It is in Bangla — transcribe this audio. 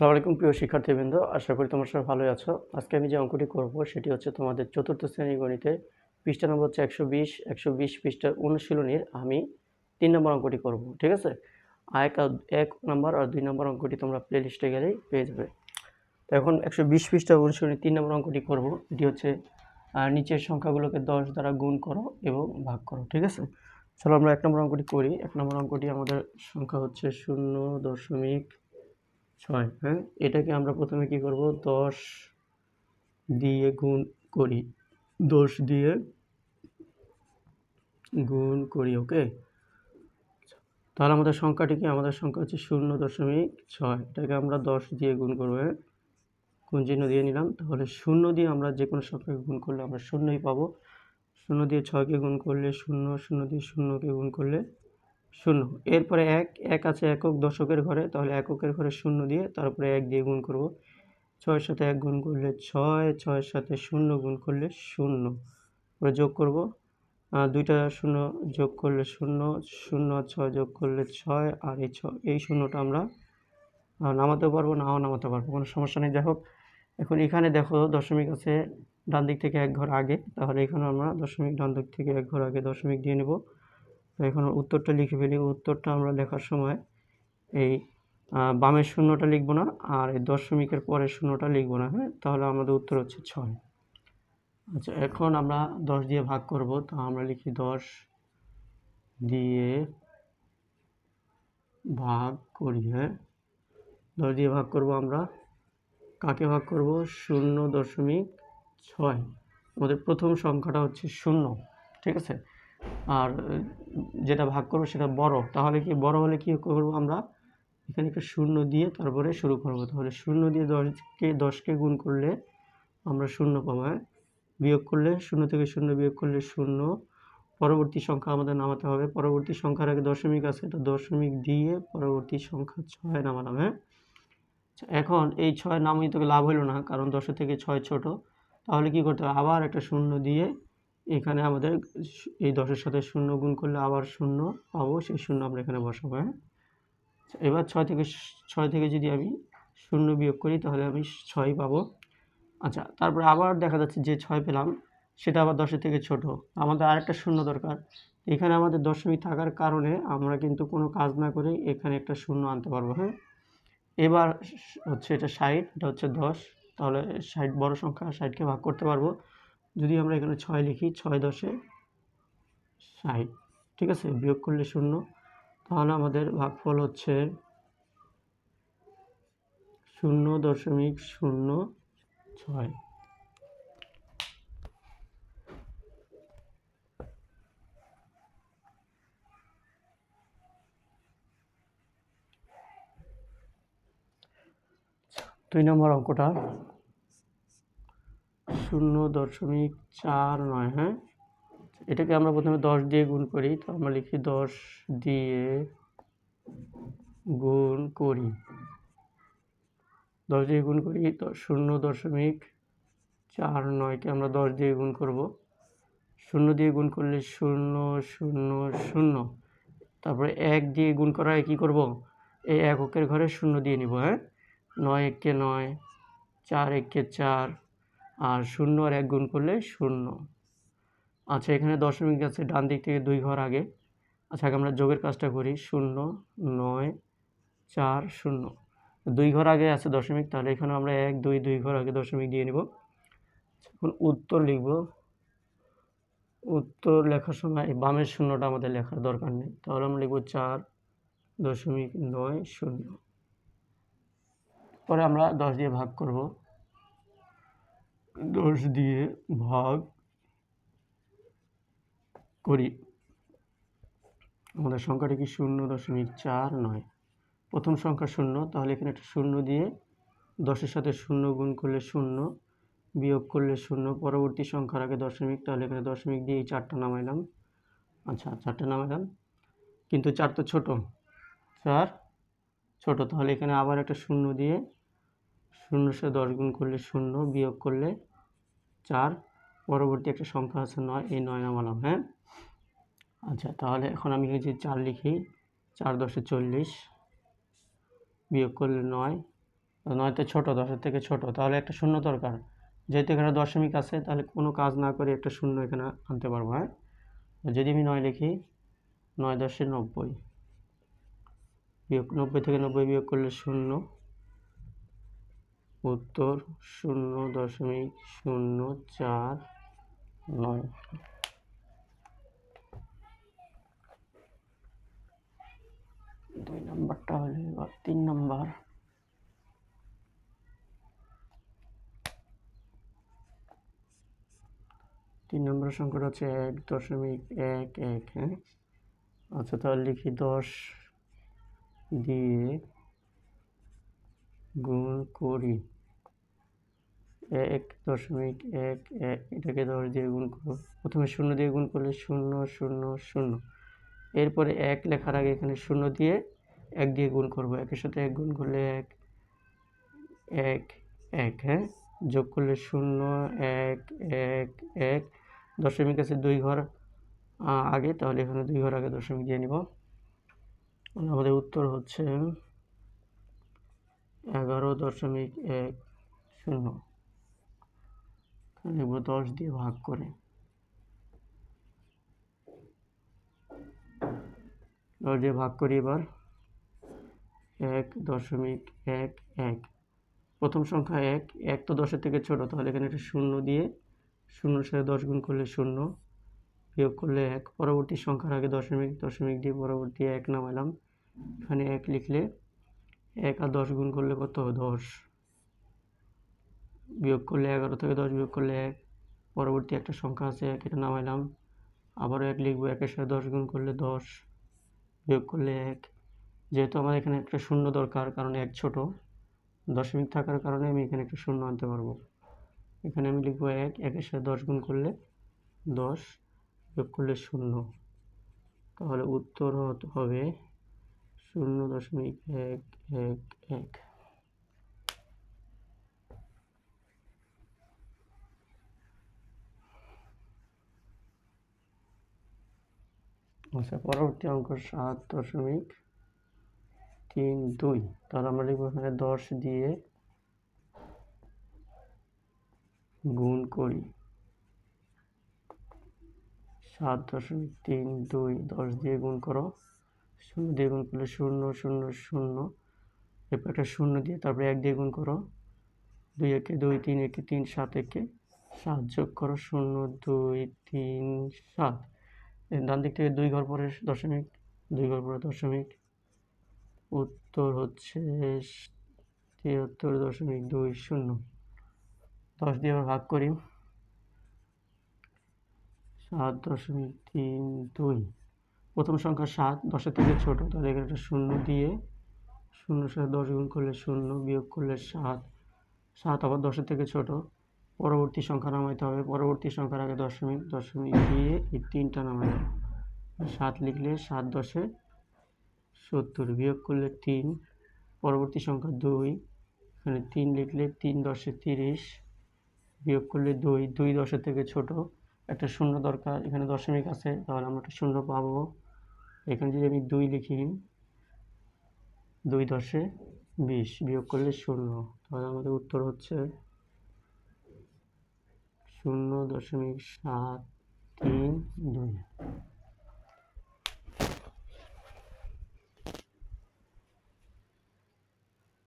সালামু আলাইকুম, প্রিয় শিক্ষার্থীবৃন্দ। আশা করি তোমরা সবাই ভালোই আছো। আজকে আমি যে অঙ্কটি করব, সেটি হচ্ছে তোমাদের চতুর্থ শ্রেণি গণিতে পৃষ্ঠা নম্বর হচ্ছে একশো বিশ একশো বিশ পৃষ্ঠা অনুশীলনীর আমি তিন নম্বর অঙ্কটি করব, ঠিক আছে? এক এক নম্বর আর দুই নম্বর অঙ্কটি তোমরা প্লে লিস্টে গেলেই পেয়ে যাবে। তো এখন একশো বিশ পৃষ্ঠা অনুশীলনী তিন নম্বর অঙ্কটি করব। এটি হচ্ছে নিচের সংখ্যাগুলোকে দশ দ্বারা গুণ করো এবং ভাগ করো, ঠিক আছে? চলো আমরা এক নম্বর অঙ্কটি করি। এক নম্বর অঙ্কটি আমাদের সংখ্যা হচ্ছে শূন্য দশমিক ছয়। হ্যাঁ এটাকে আমরা প্রথমে কি করব? দশ দিয়ে গুণ করি। দশ দিয়ে গুণ করি, ওকে? তাহলে আমাদের সংখ্যাটি কি? আমাদের সংখ্যা হচ্ছে শূন্য দশমিক ছয়। এটাকে আমরা দশ দিয়ে গুণ করব হ্যাঁ? গুণ চিহ্ন দিয়ে নিলাম? তাহলে শূন্য দিয়ে আমরা যে কোনো সংখ্যাকে গুণ করলে আমরা শূন্যই পাবো। শূন্য দিয়ে ছয়কে গুণ করলে শূন্য শূন্য দিয়ে শূন্যকে গুণ করলে শূন্য। এরপরে এক এক আছে একক দশকের ঘরে, তাহলে এককের ঘরে শূন্য দিয়ে তারপরে এক দিয়ে গুণ করব। ছয়ের সাথে এক গুণ করলে ছয়, ছয়ের সাথে শূন্য গুণ করলে শূন্য। পরে যোগ করব। দুইটা শূন্য যোগ করলে শূন্য শূন্য ছয় যোগ করলে ছয় আর এই ছ, এই শূন্যটা আমরা নামাতে পারব নাও নামাতে পারব, কোনো সমস্যা নেই। যাই হোক, এখন এখানে দেখো দশমিক আছে ডান দিক থেকে এক ঘর আগে, তাহলে এখানে আমরা দশমিক ডান দিক থেকে এক ঘর আগে দশমিক দিয়ে নেব। তো এখন উত্তরটা লিখে ফেলি। উত্তরটা আমরা লেখার সময় এই বামের শূন্যটা লিখব না আর এই দশমিকের পরের শূন্যটা লিখব না হ্যাঁ? তাহলে আমাদের উত্তর হচ্ছে ছয়। আচ্ছা এখন আমরা দশ দিয়ে ভাগ করব। তো আমরা লিখি দশ দিয়ে ভাগ করি হ্যাঁ? দশ দিয়ে ভাগ করব আমরা। কাকে ভাগ করব? শূন্য দশমিক ছয়। আমাদের প্রথম সংখ্যাটা হচ্ছে শূন্য, ঠিক আছে? আর যেটা ভাগ করব সেটা বড়। তাহলে কি বড় হলে কি করব আমরা? এখানে একটা শূন্য দিয়ে তারপরে শুরু করব। তাহলে শূন্য দিয়ে দশকে দশকে গুণ করলে আমরা শূন্য পাবো হ্যাঁ? বিয়োগ করলে শূন্য থেকে শূন্য বিয়োগ করলে শূন্য। পরবর্তী সংখ্যা আমাদের নামাতে হবে। পরবর্তী সংখ্যার আগে দশমিক আছে তো দশমিক দিয়ে পরবর্তী সংখ্যা ছয় নামালাম হ্যাঁ? আচ্ছা, এখন এই ছয় নামিয়ে তোকে লাভ হলো না কারণ দশের থেকে ছয় ছোট। তাহলে কি করতে হবে? আবার একটা শূন্য দিয়ে এখানে আমাদের এই দশের সাথে শূন্য গুণ করলে আবার শূন্য পাবো সেই শূন্য আমরা এখানে বসাবো হ্যাঁ? আচ্ছা, এবার ছয় থেকে ছয় থেকে যদি আমি শূন্য বিয়োগ করি তাহলে আমি ছয় পাবো। আচ্ছা তারপরে আবার দেখা যাচ্ছে যে ছয় পেলাম সেটা আবার দশের থেকে ছোট। আমাদের আরেকটা শূন্য দরকার। এখানে আমাদের দশমিক থাকার কারণে আমরা কিন্তু কোনো কাজ না করে এখানে একটা শূন্য আনতে পারব হ্যাঁ? এবার হচ্ছে এটা ষাট এটা হচ্ছে দশ তাহলে ষাট বড় সংখ্যা ষাটকে ভাগ করতে পারব। যদি আমরা এখানে ছয় লিখি, ছয় দশে ষাট, ঠিক আছে? বিয়োগ করলে শূন্য। তাহলে আমাদের ভাগফল হচ্ছে শূন্য দশমিক শূন্য ছয়। দুই নম্বর অঙ্কটা শূন্য দশমিক চার নয় হ্যাঁ? এটাকে আমরা প্রথমে দশ দিয়ে গুণ করি, তো আমরা লিখি দশ দিয়ে গুণ করি। দশ দিয়ে গুণ করি, তো শূন্য দশমিক চার নয়কে আমরা দশ দিয়ে গুণ করব। শূন্য দিয়ে গুণ করলে শূন্য শূন্য শূন্য। তারপরে এক দিয়ে গুণ করা কী করব? এই এককের ঘরে শূন্য দিয়ে নিব হ্যাঁ? নয় একে নয়, চার একে চার আর শূন্য আর এক গুণ করলে শূন্য। আচ্ছা এখানে দশমিক আছে ডান দিক থেকে দুই ঘর আগে। আচ্ছা আগে আমরা যোগের কাজটা করি। শূন্য, নয়, চার, শূন্য। দুই ঘর আগে আছে দশমিক, তাহলে এখানে আমরা এক, দুই দুই ঘর আগে দশমিক দিয়ে নিব। এখন উত্তর লিখব। উত্তর লেখার সময় বামের শূন্যটা আমাদের লেখার দরকার নেই। তাহলে আমরা লিখব চার দশমিক নয় শূন্য। পরে আমরা দশ দিয়ে ভাগ করব। দশ দিয়ে ভাগ করি। আমাদের সংখ্যাটা কি শূন্য দশমিক চার নয়? প্রথম সংখ্যা শূন্য, তাহলে এখানে একটা শূন্য দিয়ে দশের সাথে শূন্য গুণ করলে শূন্য, বিয়োগ করলে শূন্য, পরবর্তী সংখ্যার আগে দশমিক, তাহলে এখানে দশমিক দিয়ে এই চারটা নামাইলাম আচ্ছা চারটা নামাইলাম কিন্তু চার তো ছোট, চার ছোট, তাহলে এখানে আবার একটা শূন্য দিয়ে শূন্যর সাথে দশ গুণ করলে শূন্য, বিয়োগ করলে চার, পরবর্তী একটা সংখ্যা আছে নয়, এই নয় নামালাম হ্যাঁ? আচ্ছা তাহলে এখন আমি যদি চার লিখি, চার দশে চল্লিশ, বিয়োগ করলে নয় নয়তো ছোট, দশের থেকে ছোট, তাহলে একটা শূন্য দরকার। যেহেতু এখানে দশমিক আছে, তাহলে কোনো কাজ না করে একটা শূন্য এখানে আনতে পারব হ্যাঁ? যদি আমি নয় লিখি, নয় দশে নব্বই, বিয়োগ নব্বই থেকে নব্বই বিয়োগ করলে শূন্য উত্তর শূন্য দশমিক শূন্য চার নয়। দুই নম্বরটা হলে এবার তিন নম্বর। তিন নম্বর সংখ্যাটা হচ্ছে এক দশমিক এক এক হ্যাঁ? আচ্ছা তাহলে লিখি দশ দিয়ে গুণ করি। এক দশমিক এক এক, এটাকে দশ দিয়ে গুণ করো। প্রথমে শূন্য দিয়ে গুণ করলে শূন্য শূন্য শূন্য। এরপরে এক লেখার আগে এখানে শূন্য দিয়ে এক দিয়ে গুণ করব। একের সাথে এক গুণ করলে এক এক এক হ্যাঁ? যোগ করলে শূন্য, এক এক এক। দশমিক আছে দুই ঘর আগে, তাহলে এখানে দুই ঘর আগে দশমিক দিয়ে নিব। আমাদের উত্তর হচ্ছে এগারো দশমিক এক শূন্য। লিখব দশ দিয়ে ভাগ করে। দশ দিয়ে ভাগ করি এবার। এক দশমিক এক এক। প্রথম সংখ্যা এক এক তো দশের থেকে ছোট, তাহলে এখানে একটা শূন্য দিয়ে শূন্যর সাথে দশ গুণ করলে শূন্য, বিয়োগ করলে এক। পরবর্তী সংখ্যার আগে দশমিক দশমিক দিয়ে পরবর্তী এক নামাইলাম এখানে এক লিখলে এক আর দশ গুণ করলে কত দশ। বিয়োগ করলে এগারো থেকে দশ বিয়োগ করলে এক। পরবর্তী একটা সংখ্যা আছে এক, এটা নামাইলাম। আবারও এক লিখব, একের সাথে দশ গুণ করলে দশ, বিয়োগ করলে এক। যেহেতু আমার এখানে একটা শূন্য দরকার, কারণ এক ছোট, দশমিক থাকার কারণে আমি এখানে একটা শূন্য আনতে পারব। এখানে আমি লিখব এক, একের সাথে দশ গুণ করলে দশ, বিয়োগ করলে শূন্য। তাহলে উত্তর হবে শূন্য দশমিক এক এক এক। আচ্ছা পরবর্তী অঙ্ক সাত দশমিক তিন দুই। তাহলে আমরা লিখব এখানে দশ দিয়ে গুণ করি। সাত দশমিক তিন দুই, দশ দিয়ে গুণ করো। শূন্য দিয়ে গুণ করলে শূন্য শূন্য শূন্য। এরপর একটা শূন্য দিয়ে তারপরে এক দিয়ে করো। দুই একে দুই, তিন একে তিন, সাত একে সাত যোগ করো, শূন্য, দুই, তিন, সাত। ডান দিক থেকে দুই ঘর পরে দশমিক, দুই ঘর পরে দশমিক। উত্তর হচ্ছে তিয়াত্তর দশমিক দুই শূন্য। দশ দিয়ে আবার ভাগ করি। সাত দশমিক তিন দুই। প্রথম সংখ্যা সাত, দশের থেকে ছোট, তাহলে এখানে একটা শূন্য দিয়ে শূন্যর সাথে দশ গুণ করলে শূন্য, বিয়োগ করলে সাত। সাত আবার দশের থেকে ছোট, পরবর্তী সংখ্যা নামাইতে হবে। পরবর্তী সংখ্যার আগে দশমিক দশমিক দিয়ে এই তিনটা নামাইলাম সাত লিখলে সাত দশে সত্তর, বিয়োগ করলে তিন। পরবর্তী সংখ্যা দুই, এখানে তিন লিখলে তিন দশে তিরিশ, বিয়োগ করলে দুই। দুই দশের থেকে ছোট, একটা শূন্য দরকার। এখানে দশমিক আছে, তাহলে আমরা একটা শূন্য পাবো। এখানে যদি আমি দুই লিখি, দুই দশে বিশ বিয়োগ করলে শূন্য। তাহলে আমাদের উত্তর হচ্ছে শূন্য দশমিক সাত তিন দুই।